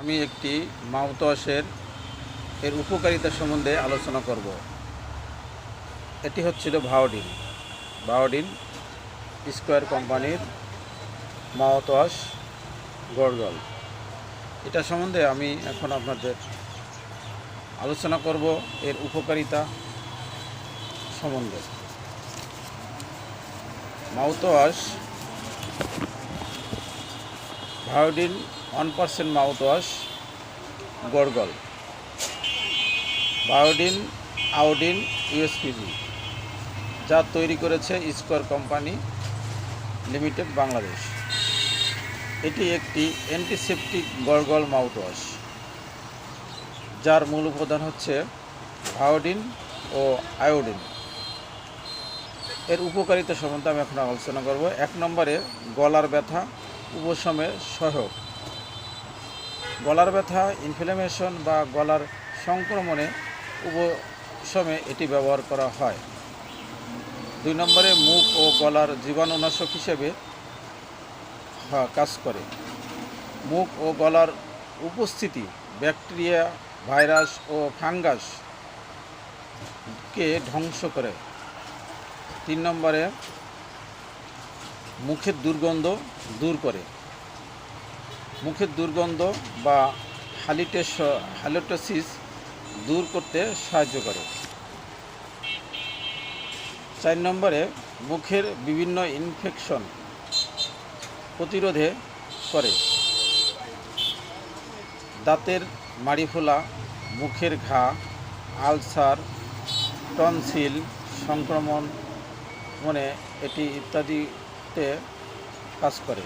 আমি একটি মাউথওয়াশের এর উপকারিতা সম্বন্ধে আলোচনা করব। এটি হচ্ছিল ভাওডিন। ভাওডিন স্কোয়ার কোম্পানির মাউথওয়াশ গড়গল এটা সম্বন্ধে আমি এখন আপনাদের আলোচনা করব এর উপকারিতা সম্বন্ধে। Mouthwash Viodin one percent mouthwash gargle Viodin, iodine USPG যা তৈরি করেছে স্কোয়ার কোম্পানি লিমিটেড বাংলাদেশ। এটি একটি অ্যান্টিসেপটিক গড়গল মাউথওয়াশ, যার মূল উপাদান হচ্ছে ভায়োডিন ও আয়োডিন। এর উপকারিতা সম্বন্ধে আমি এখন আলোচনা করব। এক নম্বরে গলার ব্যথা, উপশমে সহায়ক। গলার ব্যথা ইনফ্লামেশন বা গলার সংক্রমণে উপশমে এটি ব্যবহার করা হয়। দুই নম্বরে মুখ ও গলার জীবাণুনাশক হিসেবে কাজ করে। মুখ ও গলার উপস্থিতি, ব্যাকটেরিয়া, ভাইরাস ও ফাঙ্গাসকে ধ্বংস করে। তিন নম্বরে মুখের দুর্গন্ধ দূর করে। মুখের দুর্গন্ধ বা হালিটেস হ্যালোটোসিস দূর করতে সাহায্য করে। চার নম্বরে মুখের বিভিন্ন ইনফেকশন প্রতিরোধে করে। দাঁতের মাড়ি ফোলা মুখের ঘা, আলসার, টনসিল সংক্রমণ মনে এটি ইত্যাদিতে কাজ করে।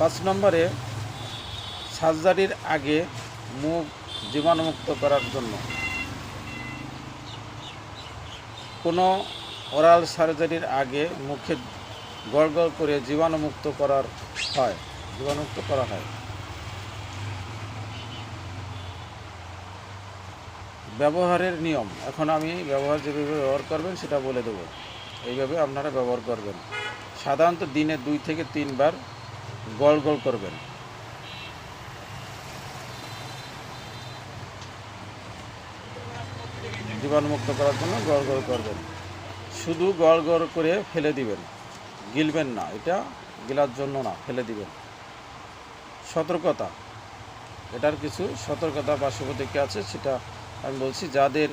পাঁচ নম্বরে সার্জারির আগে মুখ জীবাণুমুক্ত করার জন্য। কোনো ওরাল সার্জারির আগে মুখে গড়গড় করে জীবাণুমুক্ত করার হয়, জীবাণুমুক্ত করা হয়। ব্যবহারের নিয়ম। এখন আমি ব্যবহার যেভাবে ব্যবহার করবেন সেটা বলে দেবো। এইভাবে আপনারা ব্যবহার করবেন। সাধারণত দিনে দুই থেকে তিনবার গল গল করবেন। জীবাণুমুক্ত করার জন্য গড় গড় করবেন। শুধু গড় গড় করে ফেলে দিবেন। গিলবেন না, এটা গিলার জন্য না, ফেলে দিবেন। সতর্কতা। এটার কিছু সতর্কতা বা শুভদিকে আছে, সেটা আমি বলছি, যাদের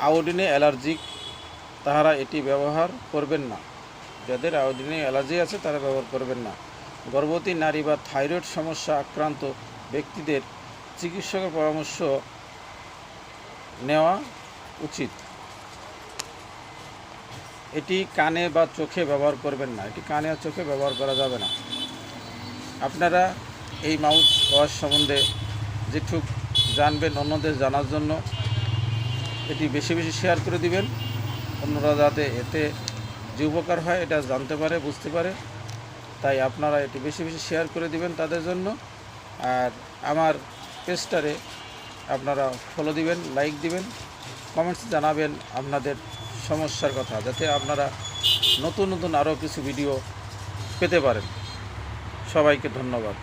আয়োডিনে অ্যালার্জিক, তাহারা এটি ব্যবহার করবেন না। যাদের আয়োডিনে অ্যালার্জি আছে, তারা ব্যবহার করবেন না। গর্ভবতী নারী বা থাইরয়েড সমস্যা আক্রান্ত ব্যক্তিদের চিকিৎসকের পরামর্শ নেওয়া উচিত। এটি কানে বা চোখে ব্যবহার করবেন না। এটি কানে আর চোখে ব্যবহার করা যাবে না। আপনারা এই মাউথ ওয়াশ সম্বন্ধে যেটুক জানবেন, অন্যদের জানার জন্য এটি বেশি বেশি শেয়ার করে দিবেন। অন্যরা যাতে এতে যে উপকার হয়, এটা জানতে পারে, বুঝতে পারে। তাই আপনারা এটি বেশি বেশি শেয়ার করে দিবেন তাদের জন্য। আর আমার পেজটারে আপনারা ফলো দিবেন লাইক দিবেন কমেন্টস জানাবেন আপনাদের সমস্যার কথা, যাতে আপনারা নতুন নতুন আরও কিছু ভিডিও পেতে পারেন। সবাইকে ধন্যবাদ।